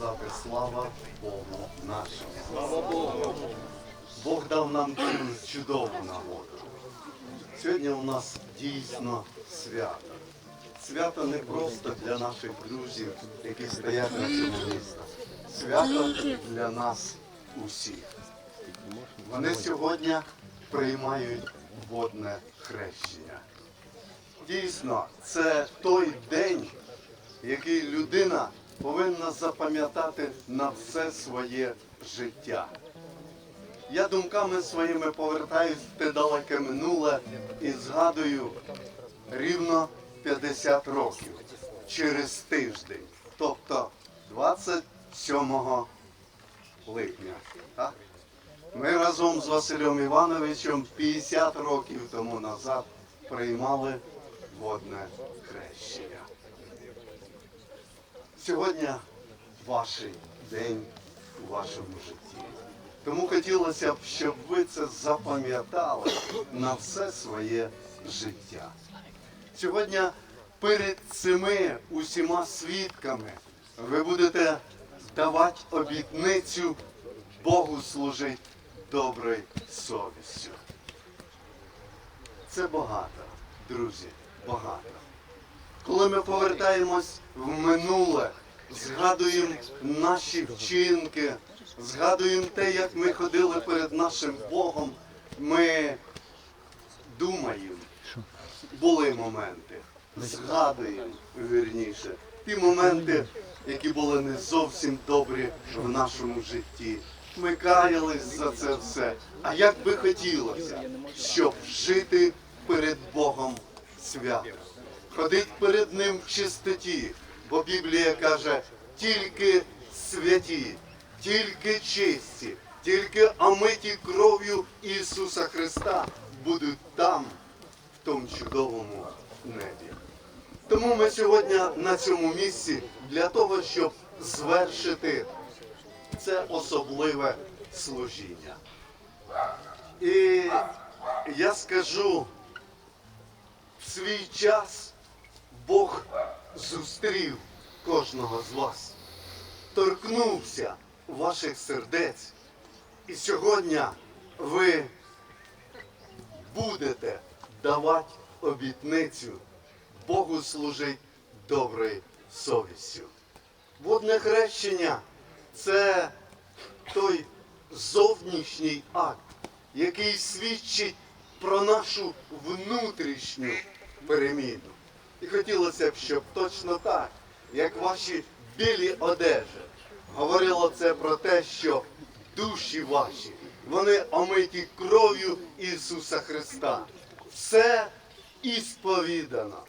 сказати слава Богу нашому. Слава Богу! Бог дав нам чудову нагоду. Сьогодні у нас дійсно свято. Свято не просто для наших друзів, які стоять на цьому місці. Свято для нас усіх. Вони сьогодні приймають водне хрещення. Дійсно, це той день, який людина повинна запам'ятати на все своє життя. Я думками своїми повертаюсь в те далеке минуле і згадую рівно 50 років через тиждень, тобто 27 липня. Так? Ми разом з Василем Івановичем 50 років тому назад приймали водне хрещення. Сьогодні ваш день у вашому житті. Тому хотілося б, щоб ви це запам'ятали на все своє життя. Сьогодні перед цими усіма свідками ви будете давати обітницю Богу служити доброю совістю. Це багато, друзі, багато. Коли ми повертаємось в минуле, згадуємо наші вчинки, згадуємо те, як ми ходили перед нашим Богом, ми думаємо, були моменти, згадуємо вірніше, ті моменти, які були не зовсім добрі в нашому житті. Ми каялись за це все. А як би хотілося, щоб жити перед Богом свято, ходить перед Ним в чистоті, бо Біблія каже, тільки святі, тільки чисті, тільки омиті кров'ю Ісуса Христа будуть там, в тому чудовому небі. Тому ми сьогодні на цьому місці для того, щоб звершити це особливе служіння. І я скажу, в свій час Бог зустрів кожного з вас, торкнувся ваших сердець. І сьогодні ви будете давати обітницю Богу служить доброю совістю. Водне хрещення це той зовнішній акт, який свідчить про нашу внутрішню переміну. І хотілося б, щоб точно так, як ваші білі одежі, говорило це про те, що душі ваші, вони омиті кров'ю Ісуса Христа. Все ісповідано.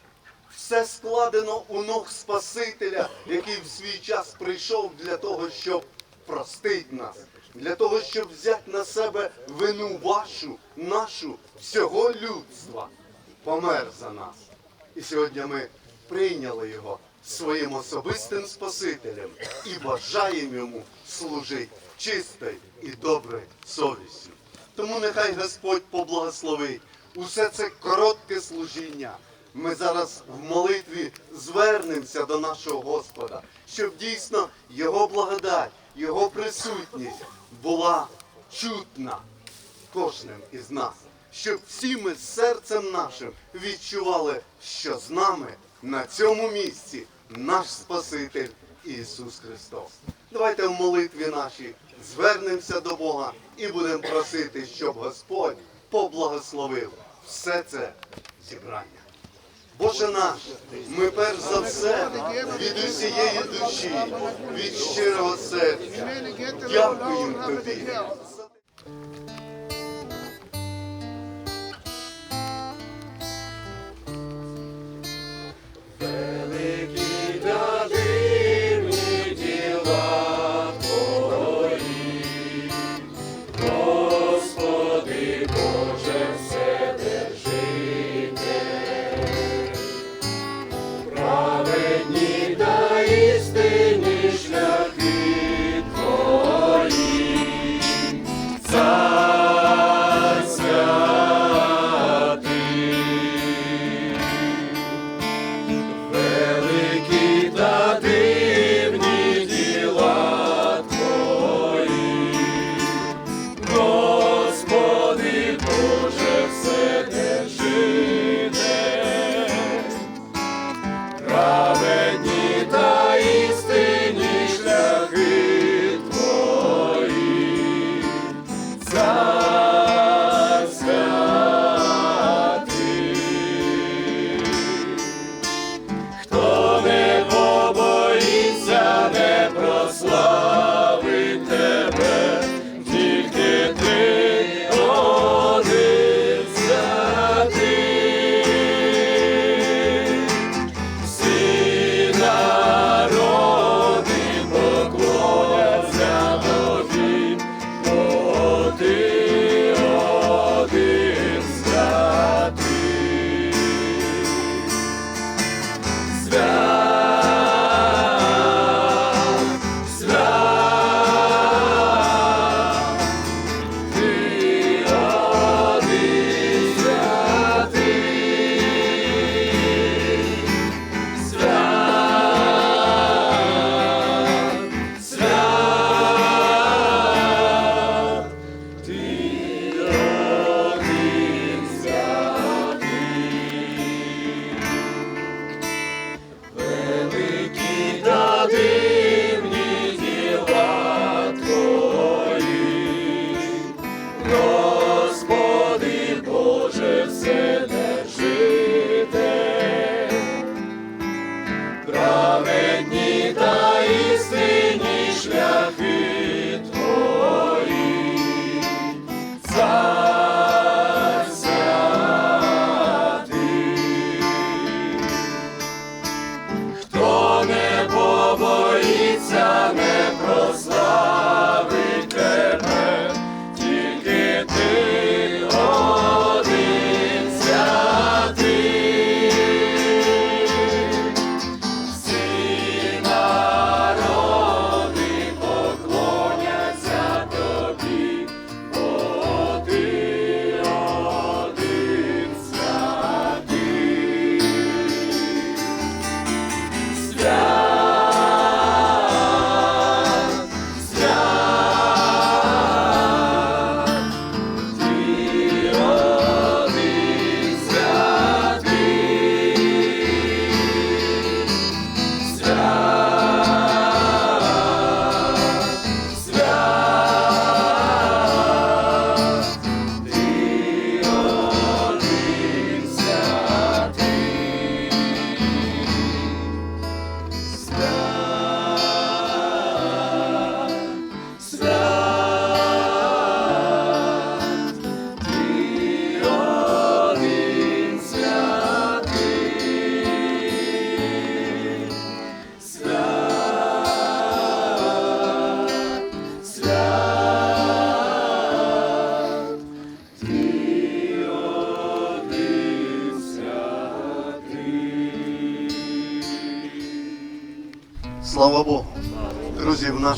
Все складено у ног Спасителя, який в свій час прийшов для того, щоб простити нас, для того, щоб взяти на себе вину вашу, нашу, всього людства, помер за нас. І сьогодні ми прийняли його своїм особистим Спасителем і бажаємо йому служити чистою і доброю совістю. Тому нехай Господь поблагословить усе це коротке служіння. Ми зараз в молитві звернемося до нашого Господа, щоб дійсно Його благодать, Його присутність була чутна кожним із нас, щоб всі ми серцем нашим відчували, що з нами на цьому місці наш Спаситель Ісус Христос. Давайте в молитві нашій звернемося до Бога і будемо просити, щоб Господь поблагословив все це зібрання. Боже наш, ми перш за все від усієї душі, від щирого серця. Дякуємо тобі.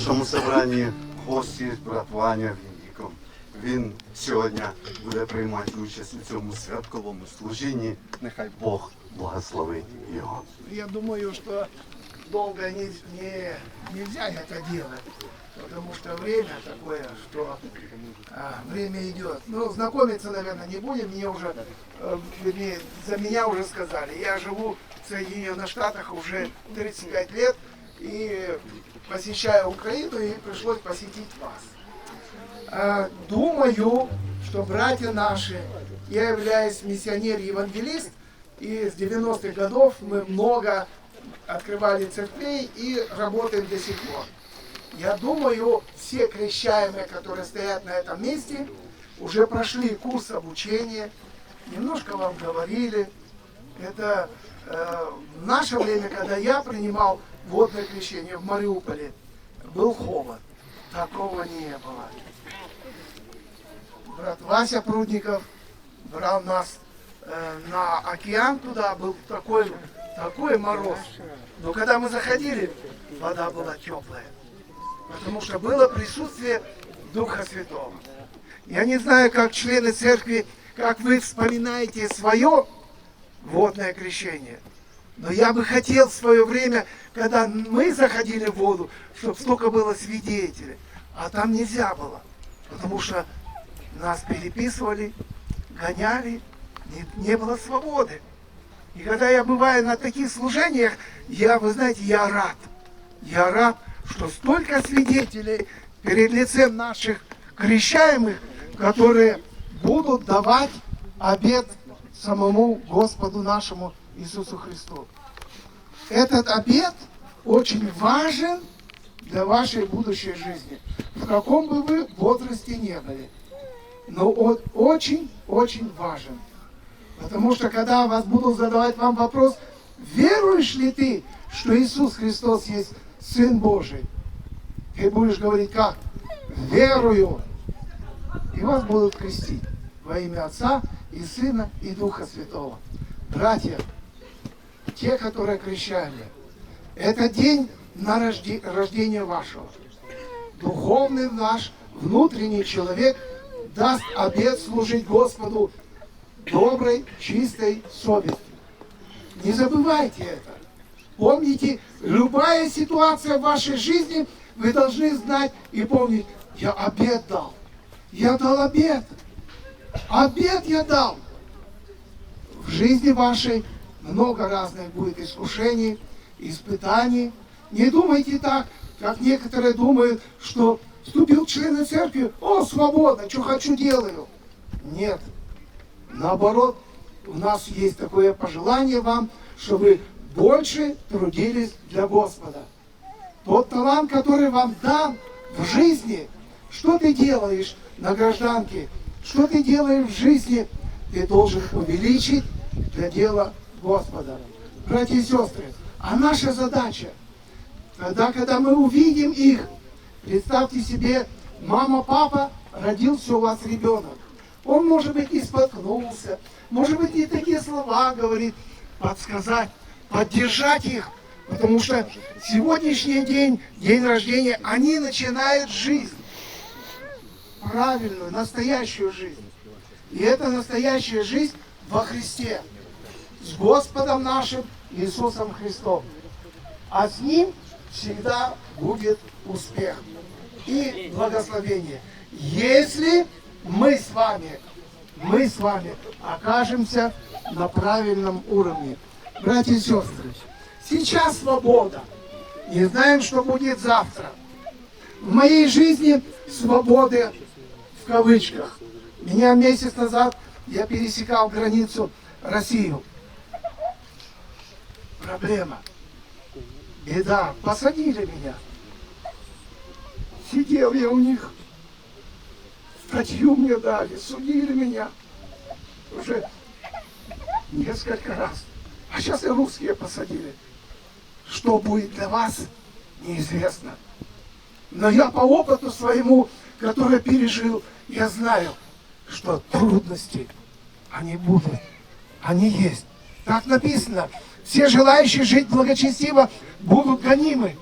нашому собранні гості брат Ваня Вінніков. Він сьогодні буде приймати участь у цьому святковому служінні. Нехай Бог благословить його. Я думаю, что долго не, не- нельзя это делать, потому что время такое, что а, время идет. Ну, знакомиться, наверное, не будем, мне уже, э, вернее, за меня уже сказали. Я живу в Соединенных Штатах уже 35 лет и посещаю Украину, и пришлось посетить вас. А, Думаю, что братья наши, я являюсь миссионер-евангелист, и с 90-х годов мы много открывали церквей и работаем до сих пор. Я думаю, все крещаемые, которые стоят на этом месте, уже прошли курс обучения, немножко вам говорили. Это э, в наше время, когда я принимал водное крещение в Мариуполе, был холод. Такого не было брат Вася Прудников брал нас э, на океан туда, был такой, такой мороз. Но когда мы заходили, вода была теплая, потому что было присутствие Духа Святого. Я не знаю, как члены церкви, как вы вспоминаете свое водное крещение. Но я бы хотел в свое время, когда мы заходили в воду, чтобы столько было свидетелей. А там нельзя было. Потому что нас переписывали, гоняли, не, не было свободы. И когда я бываю на таких служениях, я, вы знаете, я рад. Я рад, что столько свидетелей перед лицем наших крещаемых, которые будут давать обед самому Господу нашему Иисусу Христу. Этот обед очень важен для вашей будущей жизни. В каком бы вы возрасте не были. Но он очень-очень важен. Потому что когда вас будут задавать вам вопрос, веруешь ли ты, что Иисус Христос есть Сын Божий? Ты будешь говорить как? Верую. И вас будут крестить во имя Отца и Сына и Духа Святого. Братья, те, которые крещали, это день на рожде- рождения вашего. Духовный наш внутренний человек даст обет служить Господу доброй, чистой совестью. Не забывайте это. Помните, любая ситуация в вашей жизни, вы должны знать и помнить, я обед дал. Я дал обед. Обед я дал. В жизни вашей много разных будет искушений, испытаний. Не думайте так, как некоторые думают, что вступил в члены церкви, о, свободно, что хочу делаю. Нет. Наоборот, у нас есть такое пожелание вам, чтобы больше трудились для Господа. Тот талант, который вам дан в жизни, что ты делаешь на гражданке, что ты делаешь в жизни, ты должен увеличить для дела Господа. Братья и сестры, а наша задача, тогда, когда мы увидим их, представьте себе, мама, папа, родился у вас ребенок. Он, может быть, и споткнулся, может быть, не такие слова говорит, подсказать, поддержать их, потому что сегодняшний день, день рождения, они начинают жизнь, правильную, настоящую жизнь. И это настоящая жизнь во Христе, с Господом нашим Иисусом Христом. А с Ним всегда будет успех и благословение. Если мы с вами, мы с вами окажемся на правильном уровне. Братья и сестры, сейчас свобода. Не знаем, что будет завтра. В моей жизни свободы в кавычках. Меня месяц назад я пересекал границу Россию. Проблема. Беда. Посадили меня. Сидел я у них. Статью мне дали. Судили меня. Уже несколько раз. А сейчас и русские посадили. Что будет для вас, неизвестно. Но я по опыту своему, который пережил, я знаю, что трудности, они будут, они есть. Так написано, все желающие жить благочестиво будут гонимы.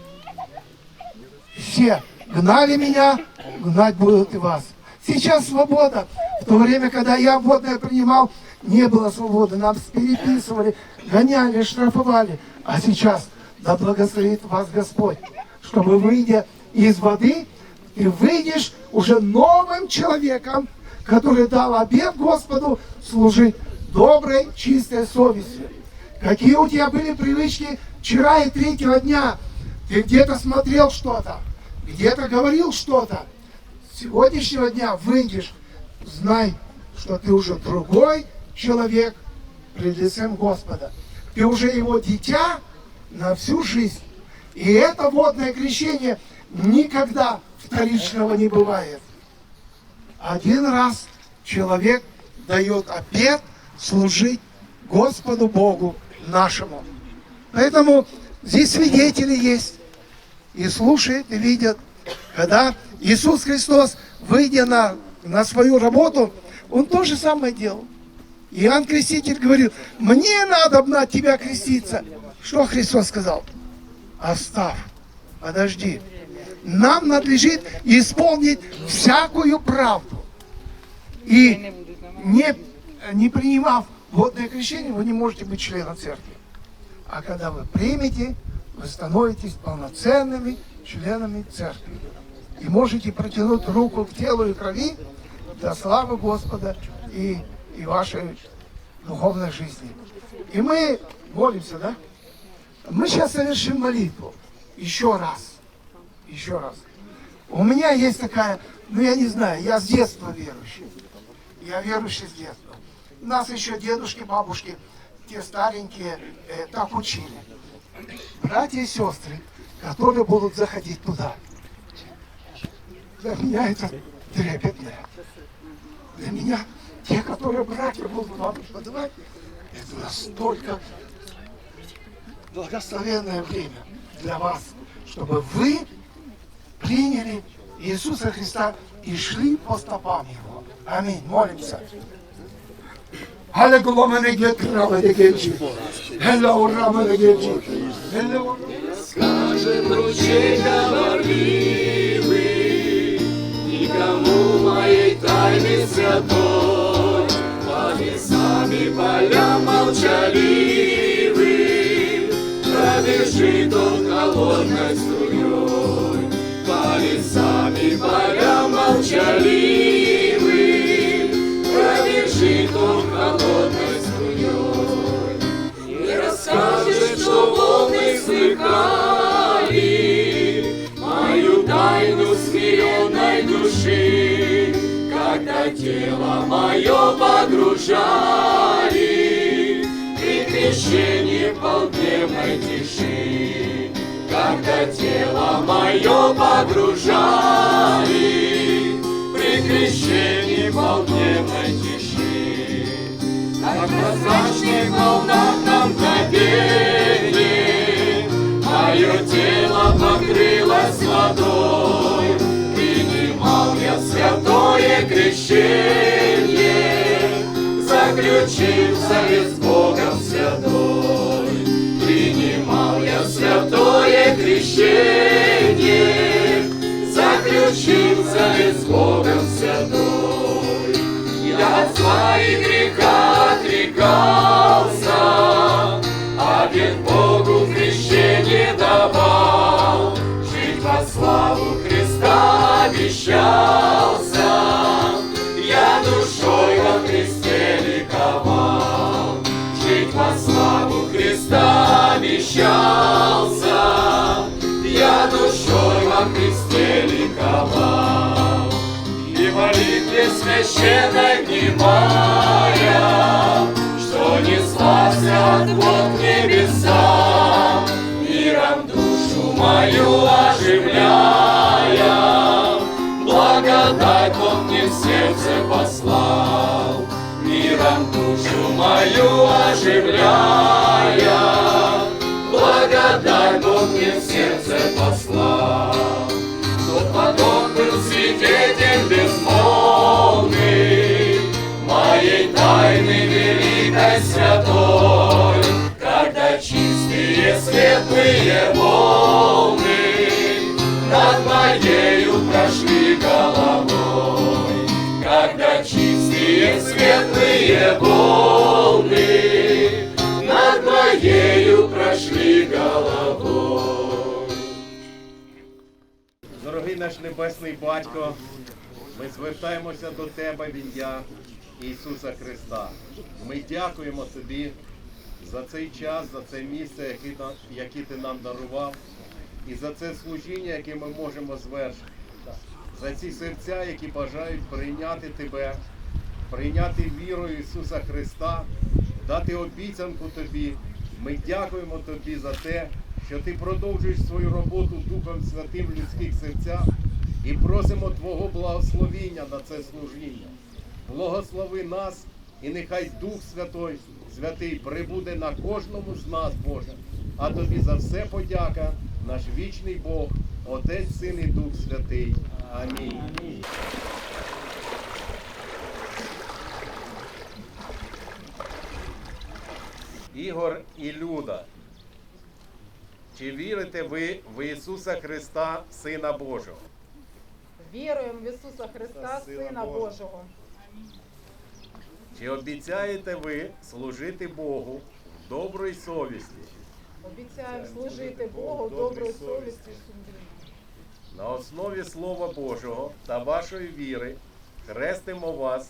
все гнали меня, гнать будут и вас. Сейчас свобода. В то время, когда я водное принимал, не было свободы. Нас переписывали, гоняли, штрафовали. А сейчас, да благословит вас Господь, чтобы выйдя из воды, ты выйдешь уже новым человеком, который дал обет Господу служить доброй, чистой совестью. Какие у тебя были привычки вчера и третьего дня? Ты где-то смотрел что-то, где-то говорил что-то. С сегодняшнего дня выйдешь, знай, что ты уже другой человек пред лицем Господа. Ты уже его дитя на всю жизнь. И это водное крещение никогда вторичного не бывает. Один раз человек дает обет служить Господу Богу нашему. Поэтому здесь свидетели есть. И слушают, и видят. Когда Иисус Христос, выйдя на, на свою работу, Он то же самое делал. Иоанн Креститель говорил, мне надо на тебя креститься. Что Христос сказал? Оставь, подожди. Нам надлежит исполнить всякую правду. И не, не принимав водное крещение, вы не можете быть членом церкви. А когда вы примете, вы становитесь полноценными членами церкви. И можете протянуть руку к телу и крови для славы Господа и, и вашей духовной жизни. И мы молимся, да? Мы сейчас совершим молитву. Еще раз. Еще раз. У меня есть такая, ну я не знаю, я с детства верующий. Я верующий с детства. Нас еще дедушки, бабушки, те старенькие, э, так учили. Братья и сестры, которые будут заходить туда. Для меня это трепетное. Для меня те, которые братья будут вам подавать, это настолько благословенное время для вас, чтобы вы приняли Иисуса Христа и шли по стопам Его. Аминь. Молимся. Hallelujah, мене гетрава дегечи. Hello, рама дегечи. Hello. Скажет ручей говорливый, Никому моей тайны святой, По лесам и полям молчаливым, Пробежит он холодной струей, Молчаливым, Пробежит он холодной струей. Не расскажет, что волны слыхали Мою тайну смиренной души, Когда тело мое погружали При крещении полдневной тиши. Когда тело мое погружали В полдневной тиши. На страшных волнах нам капели, Мое тело покрылось водой, Принимал я святое крещение, Заключив завет с Богом святой. Принимал я святое крещение, С Богом святой. Я от зла и греха отрекался, Обет Богу крещение давал, Жить во славу Христа обещался, Я душой во Христе ликовал. Жить во славу Христа обещался, Я душой во Христе ликовал. Священной внимая, Что неслася от небеса, Миром душу мою оживляя, Благодать Он мне в сердце послал, Миром душу мою оживляя, Благодать Он мне в сердце послал. святой, когда чистые светлые волны над моею прошли головой, когда чистые светлые волны над моею прошли головой. Дорогий наш небесний батько, ми звертаємося до тебе, в ім'я Ісуса Христа. Ми дякуємо Тобі за цей час, за це місце, яке, Ти нам дарував, і за це служіння, яке ми можемо звершити. За ці серця, які бажають прийняти Тебе, прийняти вірою Ісуса Христа, дати обіцянку Тобі. Ми дякуємо Тобі за те, що Ти продовжуєш свою роботу Духом Святим в людських серцях і просимо Твого благословіння на це служіння. Благослови нас, і нехай Дух Святой, Святий прибуде на кожному з нас, Боже. А тобі за все подяка, наш вічний Бог, Отець, Син і Дух Святий. Амінь. Ігор і Люда. Чи вірите ви в Ісуса Христа, Сина Божого? Віруємо в Ісуса Христа, Сина Сина Божого. Чи обіцяєте ви служити Богу в добрій совісті, Обіцяємо служити Богу доброю совістю і сумлінням. на основі Слова Божого та вашої віри хрестимо вас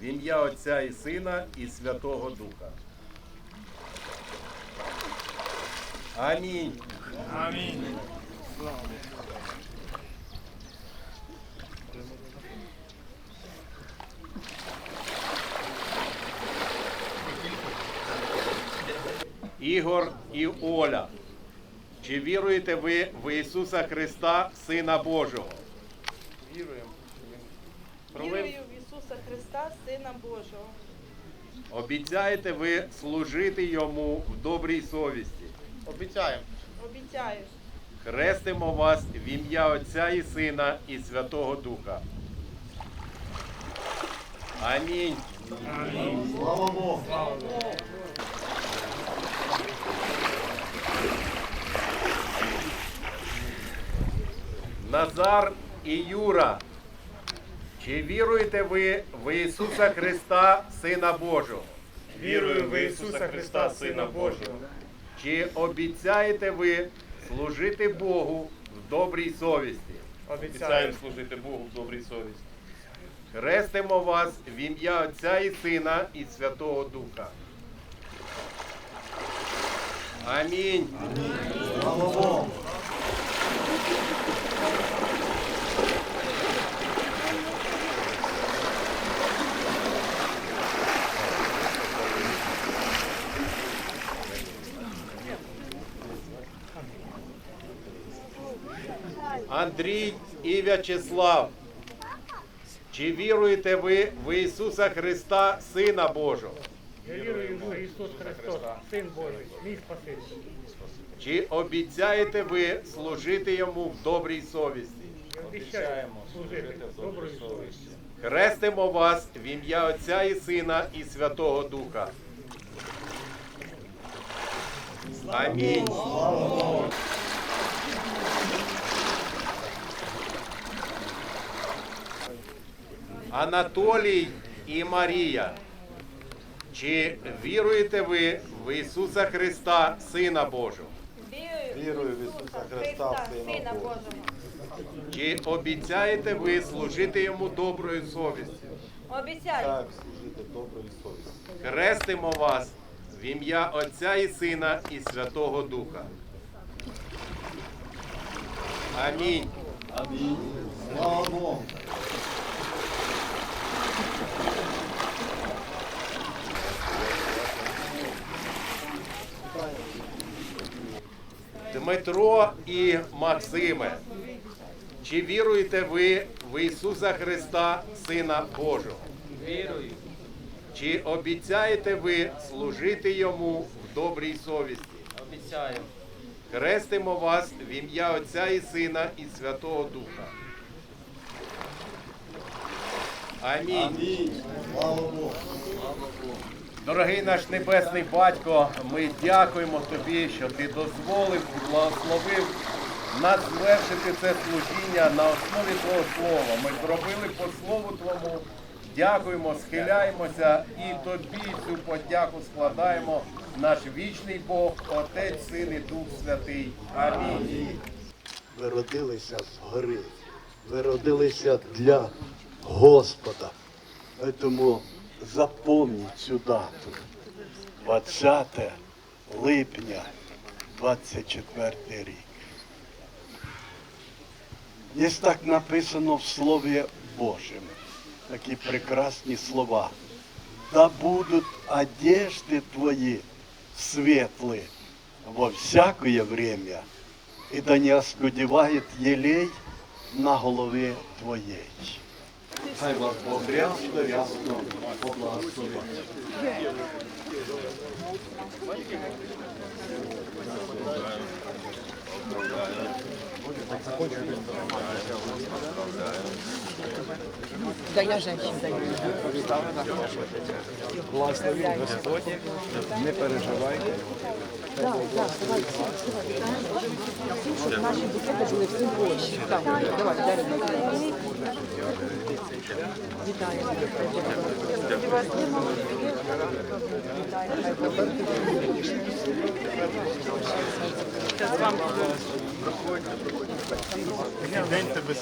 в ім'я Отця і Сина і Святого Духа. Амінь. Ігор і Оля. Чи віруєте ви в Ісуса Христа, Сина Божого? Віруємо. Вірую в Ісуса Христа, Сина Божого. Обіцяєте ви служити Йому в добрій совісті? Обіцяємо. Обіцяю. Хрестимо вас в ім'я Отця і Сина і Святого Духа. Амінь. Слава Богу! Назар і Юра. Чи віруєте ви в Ісуса Христа, Сина Божого? Вірую в Ісуса Христа, Сина Божого. Чи обіцяєте ви служити Богу в добрій совісті? Обіцяємо служити Богу в добрій совісті. Хрестимо вас в ім'я Отця і Сина і Святого Духа. Амінь. Слава Андрій і В'ячеслав. Чи віруєте ви в Ісуса Христа, Сина Божого? Я вірую, що Ісус Христос, Син Божий, мій Спаситель. Чи обіцяєте ви служити Йому в добрій совісті? Я обіцяю служити доброю совістю. Хрестимо вас в ім'я Отця і Сина і Святого Духа. Амінь. Анатолій і Марія. Чи віруєте ви в Ісуса Христа, Сина Божого? Вірую в Ісуса Христа, Сина Божого. Чи обіцяєте ви служити йому доброю совістю? Обіцяю. Хрестимо вас в ім'я Отця і Сина і Святого Духа. Амінь. Слава Богу! Дмитро і Максиме. Чи віруєте ви в Ісуса Христа, Сина Божого? Вірую. Чи обіцяєте ви служити йому в добрій совісті? Обіцяємо. Хрестимо вас в ім'я Отця і Сина і Святого Духа. Амінь. Амінь! Слава Богу! Дорогий наш небесний батько, ми дякуємо тобі, що ти дозволив благословив нас звершити це служіння на основі Твого слова. Ми зробили по слову Твому Дякуємо, схиляємося і тобі цю подяку складаємо. Наш вічний Бог, Отець, Син і Дух Святий. Амінь. Ви родилися згори. Ви родилися для Господа. Тому запомніть цю дату. 20 липня 24 рік. Є так написано в Слові Божому. Такі прекрасні слова. Да будут одежды твои светлые во всякое время, і да не оскудіває єлей на голові твоєї. Хай вас Бог рясно, поблагословить. Да женщин даю. Да, да, давай, щоб наші букети були всім. Так, давай, дай. День тебе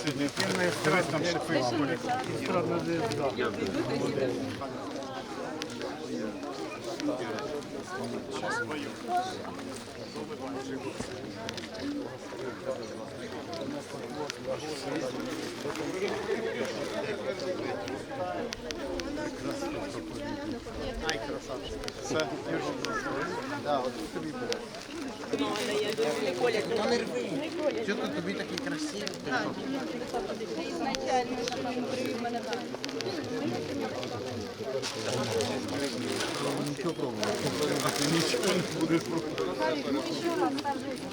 Ай, красавчик. Все, Да, от тобі буде. Та не рви. Чого ти тобі такий красивий? Так, ізначально, що він привів мене так. Ничего пробувати. Нічого не будет пробувати.